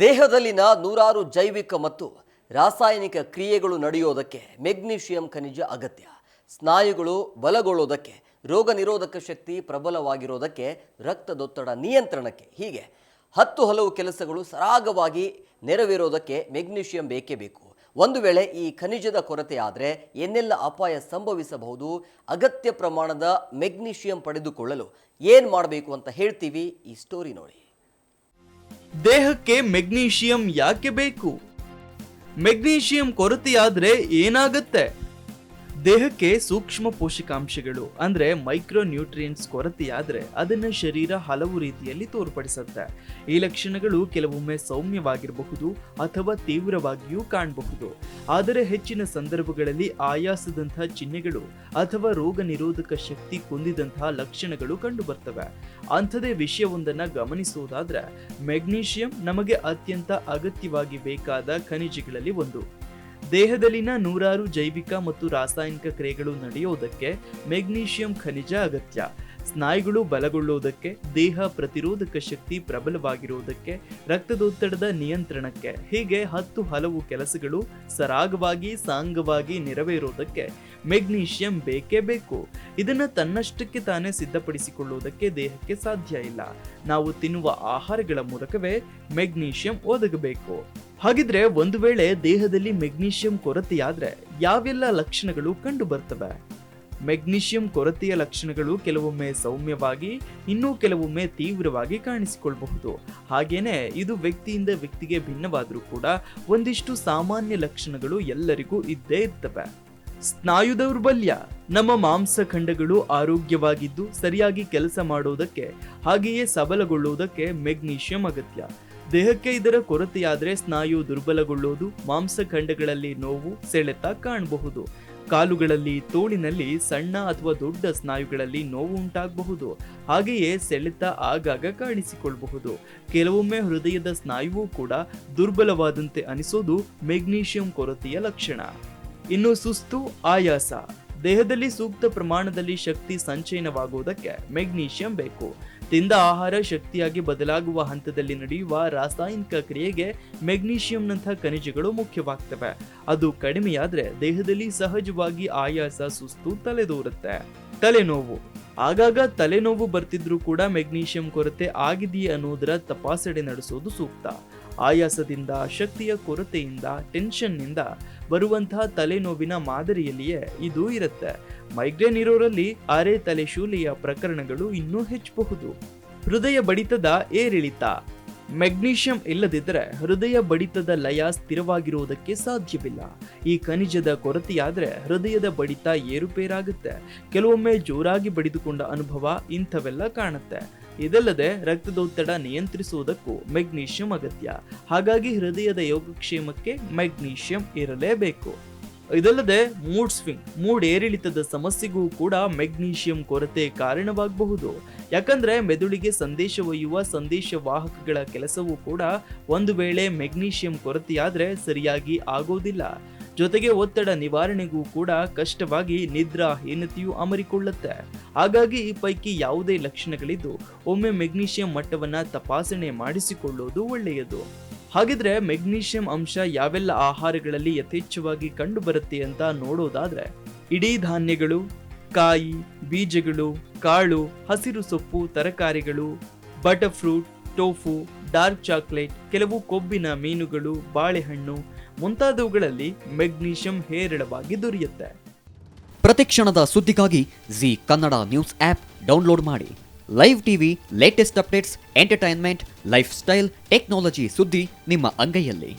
ದೇಹದಲ್ಲಿನ ನೂರಾರು ಜೈವಿಕ ಮತ್ತು ರಾಸಾಯನಿಕ ಕ್ರಿಯೆಗಳು ನಡೆಯೋದಕ್ಕೆ ಮೆಗ್ನೀಷಿಯಂ ಖನಿಜ ಅಗತ್ಯ. ಸ್ನಾಯುಗಳು ಬಲಗೊಳ್ಳೋದಕ್ಕೆ, ರೋಗ ನಿರೋಧಕ ಶಕ್ತಿ ಪ್ರಬಲವಾಗಿರೋದಕ್ಕೆ ರಕ್ತದೊತ್ತಡ ನಿಯಂತ್ರಣಕ್ಕೆ, ಹೀಗೆ ಹತ್ತು ಹಲವು ಕೆಲಸಗಳು ಸರಾಗವಾಗಿ ನೆರವೇರೋದಕ್ಕೆ ಮೆಗ್ನೀಷಿಯಂ ಬೇಕೇ ಬೇಕು. ಒಂದು ವೇಳೆ ಈ ಖನಿಜದ ಕೊರತೆ ಆದರೆ ಏನೆಲ್ಲ ಅಪಾಯ ಸಂಭವಿಸಬಹುದು, ಅಗತ್ಯ ಪ್ರಮಾಣದ ಮೆಗ್ನೀಷಿಯಂ ಪಡೆದುಕೊಳ್ಳಲು ಏನು ಮಾಡಬೇಕು ಅಂತ ಹೇಳ್ತೀವಿ ಈ ಸ್ಟೋರಿ ನೋಡಿ. ದೇಹಕ್ಕೆ ಮೆಗ್ನೀಷಿಯಂ ಯಾಕೆ ಬೇಕು? ಮೆಗ್ನೀಷಿಯಂ ಕೊರತೆಯಾದರೆ ಏನಾಗುತ್ತೆ? ದೇಹಕ್ಕೆ ಸೂಕ್ಷ್ಮ ಪೋಷಕಾಂಶಗಳು, ಅಂದ್ರೆ ಮೈಕ್ರೋ ನ್ಯೂಟ್ರಿಯೆಂಟ್ಸ್ ಕೊರತೆಯಾದ್ರೆ ಅದನ್ನ ಶರೀರ ಹಲವು ರೀತಿಯಲ್ಲಿ ತೋರ್ಪಡಿಸುತ್ತೆ. ಈ ಲಕ್ಷಣಗಳು ಕೆಲವೊಮ್ಮೆ ಸೌಮ್ಯವಾಗಿರಬಹುದು ಅಥವಾ ತೀವ್ರವಾಗಿಯೂ ಕಾಣಬಹುದು. ಆದರೆ ಹೆಚ್ಚಿನ ಸಂದರ್ಭಗಳಲ್ಲಿ ಆಯಾಸದಂತಹ ಚಿಹ್ನೆಗಳು ಅಥವಾ ರೋಗ ನಿರೋಧಕ ಶಕ್ತಿ ಕುಂದಿದಂತಹ ಲಕ್ಷಣಗಳು ಕಂಡುಬರ್ತವೆ. ಅಂಥದೇ ವಿಷಯವೊಂದನ್ನ ಗಮನಿಸುವುದಾದ್ರೆ ಮೆಗ್ನೀಷಿಯಂ ನಮಗೆ ಅತ್ಯಂತ ಅಗತ್ಯವಾಗಿ ಬೇಕಾದ ಖನಿಜಗಳಲ್ಲಿ ಒಂದು. ದೇಹದಲ್ಲಿನ ನೂರಾರು ಜೈವಿಕ ಮತ್ತು ರಾಸಾಯನಿಕ ಕ್ರಿಯೆಗಳು ನಡೆಯುವುದಕ್ಕೆ ಮೆಗ್ನೀಷಿಯಂ ಖನಿಜ ಅಗತ್ಯ. ಸ್ನಾಯುಗಳು ಬಲಗೊಳ್ಳುವುದಕ್ಕೆ, ದೇಹ ಪ್ರತಿರೋಧಕ ಶಕ್ತಿ ಪ್ರಬಲವಾಗಿರುವುದಕ್ಕೆ, ರಕ್ತದೊತ್ತಡದ ನಿಯಂತ್ರಣಕ್ಕೆ, ಹೀಗೆ ಹತ್ತು ಹಲವು ಕೆಲಸಗಳು ಸರಾಗವಾಗಿ, ಸಾಂಗವಾಗಿ ನೆರವೇರೋದಕ್ಕೆ ಮೆಗ್ನೀಷಿಯಂ ಬೇಕೇ ಬೇಕು. ಇದನ್ನು ತನ್ನಷ್ಟಕ್ಕೆ ತಾನೇ ಸಿದ್ಧಪಡಿಸಿಕೊಳ್ಳುವುದಕ್ಕೆ ದೇಹಕ್ಕೆ ಸಾಧ್ಯ ಇಲ್ಲ. ನಾವು ತಿನ್ನುವ ಆಹಾರಗಳ ಮೂಲಕವೇ ಮೆಗ್ನೀಷಿಯಂ ಒದಗಬೇಕು. ಹಾಗಿದ್ರೆ ಒಂದು ವೇಳೆ ದೇಹದಲ್ಲಿ ಮೆಗ್ನೀಷಿಯಂ ಕೊರತೆಯಾದ್ರೆ ಯಾವೆಲ್ಲ ಲಕ್ಷಣಗಳು ಕಂಡು ಬರ್ತವೆ ಮೆಗ್ನೀಷಿಯಂ ಕೊರತೆಯ ಲಕ್ಷಣಗಳು ಕೆಲವೊಮ್ಮೆ ಸೌಮ್ಯವಾಗಿ, ಇನ್ನೂ ಕೆಲವೊಮ್ಮೆ ತೀವ್ರವಾಗಿ ಕಾಣಿಸಿಕೊಳ್ಳಬಹುದು ಹಾಗೇನೆ ಇದು ವ್ಯಕ್ತಿಯಿಂದ ವ್ಯಕ್ತಿಗೆ ಭಿನ್ನವಾದರೂ ಕೂಡ ಒಂದಿಷ್ಟು ಸಾಮಾನ್ಯ ಲಕ್ಷಣಗಳು ಎಲ್ಲರಿಗೂ ಇದ್ದೇ ಇರ್ತವೆ. ಸ್ನಾಯು ದೌರ್ಬಲ್ಯ. ನಮ್ಮ ಮಾಂಸಖಂಡಗಳು ಆರೋಗ್ಯವಾಗಿದ್ದು, ಸರಿಯಾಗಿ ಕೆಲಸ ಮಾಡುವುದಕ್ಕೆ ಹಾಗೆಯೇ ಸಬಲಗೊಳ್ಳುವುದಕ್ಕೆ ಮೆಗ್ನೀಷಿಯಂ ಅಗತ್ಯ. ದೇಹಕ್ಕೆ ಇದರ ಕೊರತೆಯಾದರೆ ಸ್ನಾಯು ದುರ್ಬಲಗೊಳ್ಳುವುದು ಮಾಂಸಖಂಡಗಳಲ್ಲಿ ನೋವು, ಸೆಳೆತ ಕಾಣಬಹುದು. ಕಾಲುಗಳಲ್ಲಿ, ತೋಳಿನಲ್ಲಿ ಸಣ್ಣ ಅಥವಾ ದೊಡ್ಡ ಸ್ನಾಯುಗಳಲ್ಲಿ ನೋವು ಉಂಟಾಗಬಹುದು ಹಾಗೆಯೇ ಸೆಳೆತ ಆಗಾಗ ಕಾಣಿಸಿಕೊಳ್ಳಬಹುದು. ಕೆಲವೊಮ್ಮೆ ಹೃದಯದ ಸ್ನಾಯುವು ಕೂಡ ದುರ್ಬಲವಾದಂತೆ ಅನಿಸೋದು ಮೆಗ್ನೀಷಿಯಂ ಕೊರತೆಯ ಲಕ್ಷಣ. ಇನ್ನು ಸುಸ್ತು ಆಯಾಸ. ದೇಹದಲ್ಲಿ ಸೂಕ್ತ ಪ್ರಮಾಣದಲ್ಲಿ ಶಕ್ತಿ ಸಂಚಯನವಾಗುವುದಕ್ಕೆ ಮೆಗ್ನೀಷಿಯಂ ಬೇಕು. ತಿಂದ ಆಹಾರ ಶಕ್ತಿಯಾಗಿ ಬದಲಾಗುವ ಹಂತದಲ್ಲಿ ನಡೆಯುವ ರಾಸಾಯನಿಕ ಕ್ರಿಯೆಗೆ ಮೆಗ್ನೀಷಿಯಂನಂಥ ಖನಿಜಗಳು ಮುಖ್ಯವಾಗ್ತವೆ. ಅದು ಕಡಿಮೆಯಾದರೆ ದೇಹದಲ್ಲಿ ಸಹಜವಾಗಿ ಆಯಾಸ, ಸುಸ್ತು, ತಲೆದೋರುತ್ತೆ. ತಲೆನೋವು. ಆಗಾಗ ತಲೆನೋವು ಬರ್ತಿದ್ರೂ ಕೂಡ ಮೆಗ್ನೀಷಿಯಂ ಕೊರತೆ ಆಗಿದೆಯೇ ಅನ್ನೋದರ ತಪಾಸಣೆ ನಡೆಸೋದು ಸೂಕ್ತ. ಆಯಾಸದಿಂದ, ಶಕ್ತಿಯ ಕೊರತೆಯಿಂದ ಟೆನ್ಷನ್ನಿಂದ ಬರುವಂತಹ ತಲೆನೋವಿನ ಮಾದರಿಯಲ್ಲಿಯೇ ಇದು ಇರುತ್ತೆ. ಮೈಗ್ರೇನ್ ಇರೋರಲ್ಲಿ ಅರೆ ತಲೆ ಶೂಲೆಯ ಪ್ರಕರಣಗಳು ಇನ್ನೂ ಹೆಚ್ಚಬಹುದು. ಹೃದಯ ಬಡಿತದ ಏರಿಳಿತ. ಮೆಗ್ನೀಷಿಯಂ ಇಲ್ಲದಿದ್ದರೆ ಹೃದಯ ಬಡಿತದ ಲಯ ಸ್ಥಿರವಾಗಿರುವುದಕ್ಕೆ ಸಾಧ್ಯವಿಲ್ಲ. ಈ ಖನಿಜದ ಕೊರತೆಯಾದರೆ ಹೃದಯದ ಬಡಿತ ಏರುಪೇರಾಗುತ್ತೆ. ಕೆಲವೊಮ್ಮೆ ಜೋರಾಗಿ ಬಡಿದುಕೊಂಡ ಅನುಭವ ಇಂಥವೆಲ್ಲ ಕಾಣುತ್ತೆ. ಇದಲ್ಲದೆ ರಕ್ತದೊತ್ತಡ ನಿಯಂತ್ರಿಸುವುದಕ್ಕೂ ಮೆಗ್ನೀಷಿಯಂ ಅಗತ್ಯ. ಹಾಗಾಗಿ ಹೃದಯದ ಯೋಗಕ್ಷೇಮಕ್ಕೆ ಮೆಗ್ನೀಷಿಯಂ ಇರಲೇಬೇಕು. ಇದಲ್ಲದೆ ಮೂಡ್ ಸ್ವಿಂಗ್, ಮೂಡ್ ಏರಿಳಿತದ ಸಮಸ್ಯೆಗೂ ಕೂಡ ಮೆಗ್ನೀಷಿಯಂ ಕೊರತೆ ಕಾರಣವಾಗಬಹುದು. ಯಾಕಂದ್ರೆ ಮೆದುಳಿಗೆ ಸಂದೇಶ ಒಯ್ಯುವ ಸಂದೇಶ ವಾಹಕಗಳ ಕೆಲಸವೂ ಕೂಡ ಒಂದು ವೇಳೆ ಮೆಗ್ನೀಷಿಯಂ ಕೊರತೆಯಾದರೆ ಸರಿಯಾಗಿ ಆಗೋದಿಲ್ಲ. ಜೊತೆಗೆ ಒತ್ತಡ ನಿವಾರಣೆಗೂ ಕೂಡ ಕಷ್ಟವಾಗಿ ನಿದ್ರಾಹೀನತೆಯು ಅಮರಿಕೊಳ್ಳುತ್ತೆ. ಹಾಗಾಗಿ ಈ ಪೈಕಿ ಯಾವುದೇ ಲಕ್ಷಣಗಳಿದ್ದು ಒಮ್ಮೆ ಮೆಗ್ನೀಷಿಯಂ ಮಟ್ಟವನ್ನ ತಪಾಸಣೆ ಮಾಡಿಸಿಕೊಳ್ಳುವುದು ಒಳ್ಳೆಯದು. ಹಾಗಿದ್ರೆ ಮೆಗ್ನೀಷಿಯಂ ಅಂಶ ಯಾವೆಲ್ಲ ಆಹಾರಗಳಲ್ಲಿ ಯಥೇಚ್ಛವಾಗಿ ಕಂಡು ಬರುತ್ತೆ ಅಂತ ನೋಡೋದಾದ್ರೆ ಇಡೀ ಧಾನ್ಯಗಳು, ಕಾಯಿ, ಬೀಜಗಳು, ಕಾಳು, ಹಸಿರು ಸೊಪ್ಪು, ತರಕಾರಿಗಳು butter fruit tofu dark chocolate, ಕೆಲವು ಕೊಬ್ಬಿನ ಮೀನುಗಳು, ಬಾಳೆಹಣ್ಣು ಮುಂತಾದವುಗಳಲ್ಲಿ ಮೆಗ್ನೀಷಿಯಂ ಹೇರಳವಾಗಿ ದೊರೆಯುತ್ತೆ. ಪ್ರತಿಕ್ಷಣದ ಸುದ್ದಿಗಾಗಿ Zee Kannada news app download ಮಾಡಿ. Live TV latest updates entertainment lifestyle technology ಸುದ್ದಿ ನಿಮ್ಮ ಅಂಗೈಯಲ್ಲಿ.